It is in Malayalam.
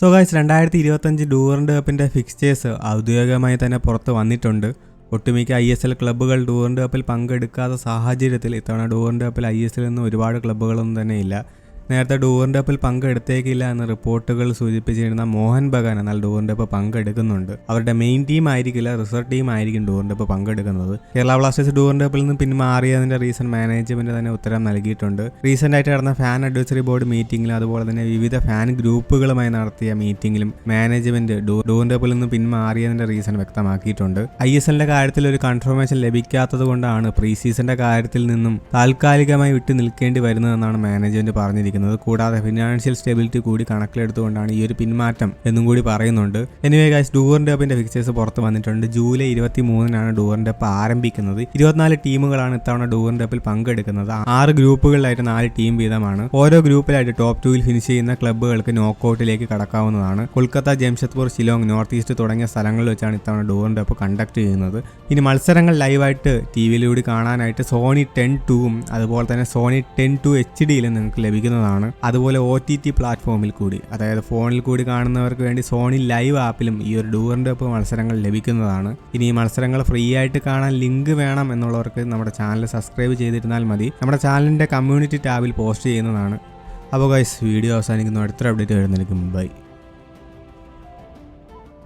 സോ ഗൈസ് രണ്ടായിരത്തി ഇരുപത്തഞ്ച് ടൂറിന്റെ കപ്പിന്റെ ഫിക്സ്റ്റേഴ്സ് ഔദ്യോഗികമായി തന്നെ പുറത്ത് വന്നിട്ടുണ്ട്. ഒട്ടുമിക്ക ഐ എസ് എൽ ക്ലബ്ബുകൾ ടൂറിന്റെ കപ്പിൽ പങ്കെടുക്കാത്ത സാഹചര്യത്തിൽ ഇത്തവണ ടൂറിന്റെ കപ്പിൽ ഐ എസ് എൽ നിന്ന് ഒരുപാട് ക്ലബ്ബുകളൊന്നും തന്നെ ഇല്ല. നേരത്തെ ഡൂറിന്റെ ഒപ്പിൽ പങ്കെടുത്തേക്കില്ല എന്ന് റിപ്പോർട്ടുകൾ സൂചിപ്പിച്ചിരുന്ന മോഹൻ ബഗാൻ എന്നാൽ ഡൂറിന്റെ കപ്പ് പങ്കെടുക്കുന്നുണ്ട്. അവരുടെ മെയിൻ ടീം ആയിരിക്കില്ല റിസർവ് ടീം ആയിരിക്കും ഡൂറിന്റെ കപ്പ് പങ്കെടുക്കുന്നത്. കേരള ബ്ലാസ്റ്റേഴ്സ് ഡൂറിന്റെ ഒപ്പിൽ നിന്ന് പിന്മാറിയതിന്റെ റീസൺ മാനേജ്മെന്റ് തന്നെ ഉത്തരം നൽകിയിട്ടുണ്ട്. റീസെന്റ് ആയിട്ട് നടന്ന ഫാൻ അഡ്വൈസറി ബോർഡ് മീറ്റിംഗിലും അതുപോലെ തന്നെ വിവിധ ഫാൻ ഗ്രൂപ്പുകളുമായി നടത്തിയ മീറ്റിംഗിലും മാനേജ്മെന്റ് ഡൂറിന്റെ ഒപ്പിൽ നിന്ന് പിന്മാറിയതിന്റെ റീസൺ വ്യക്തമാക്കിയിട്ടുണ്ട്. ഐ എസ് എല്ലിന്റെ കാര്യത്തിൽ ഒരു കൺഫർമേഷൻ ലഭിക്കാത്തത് കൊണ്ടാണ് പ്രീ സീസണിന്റെ കാര്യത്തിൽ നിന്നും താൽക്കാലികമായി വിട്ടു നിൽക്കേണ്ടി വരുന്നതെന്നാണ് മാനേജ്മെന്റ് പറഞ്ഞിരിക്കുന്നത്. കൂടാതെ ഫിനാൻഷ്യൽ സ്റ്റെബിലിറ്റി കൂടി കണക്കിലെടുത്തുകൊണ്ടാണ് ഈ ഒരു പിന്മാറ്റം എന്നും കൂടി പറയുന്നുണ്ട്. എനിവേ ഗൈസ് ഡൂറിന്റെ കപ്പിന്റെ ഫിക്സേഴ്സ് പുറത്ത് വന്നിട്ടുണ്ട്. ജൂലൈ ഇരുപത്തി മൂന്നിനാണ് ഡൂറിന്റെ കപ്പ് ആരംഭിക്കുന്നത്. ഇരുപത്തിനാല് ടീമുകളാണ് ഇത്തവണ ഡൂറിന്റെ കപ്പിൽ പങ്കെടുക്കുന്നത്. ആറ് ഗ്രൂപ്പുകളിലായിട്ട് നാല് ടീം വീതമാണ്. ഓരോ ഗ്രൂപ്പിലായിട്ട് ടോപ്പ് ടൂവിൽ ഫിനിഷ് ചെയ്യുന്ന ക്ലബ്ബുകൾക്ക് നോക്കൌട്ടിലേക്ക് കടക്കാവുന്നതാണ്. കൊൽക്കത്ത ജംഷദ്പൂർ ഷിലോങ് നോർത്ത് ഈസ്റ്റ് തുടങ്ങിയ സ്ഥലങ്ങളിൽ വെച്ചാണ് ഇത്തവണ ഡൂറിന്റെ കപ്പ് കണ്ടക്ട് ചെയ്യുന്നത്. ഇനി മത്സരങ്ങൾ ലൈവായിട്ട് ടി വിയിലൂടെ കാണാനായിട്ട് സോണി ടെൻ ടൂവും അതുപോലെ തന്നെ സോണി ടെൻ ടു എച്ച് ഡിയിലും നിങ്ങൾക്ക് ലഭിക്കുന്നതാണ്. അതുപോലെ ഒ ടി ടി പ്ലാറ്റ്ഫോമിൽ കൂടി അതായത് ഫോണിൽ കൂടി കാണുന്നവർക്ക് വേണ്ടി സോണി ലൈവ് ആപ്പിലും ഈ ഒരു ഡൂറിന്റെ ഒപ്പ് മത്സരങ്ങൾ ലഭിക്കുന്നതാണ്. ഇനി ഈ മത്സരങ്ങൾ ഫ്രീ ആയിട്ട് കാണാൻ ലിങ്ക് വേണം എന്നുള്ളവർക്ക് നമ്മുടെ ചാനൽ സബ്സ്ക്രൈബ് ചെയ്തിരുന്നാൽ മതി. നമ്മുടെ ചാനലിന്റെ കമ്മ്യൂണിറ്റി ടാബിൽ പോസ്റ്റ് ചെയ്യുന്നതാണ്. അപ്പോൾ ഗൈസ് വീഡിയോ അവസാനിക്കുന്നു. അടുത്തൊരു അപ്ഡേറ്റ് വരുന്നതായിരിക്കും ബൈ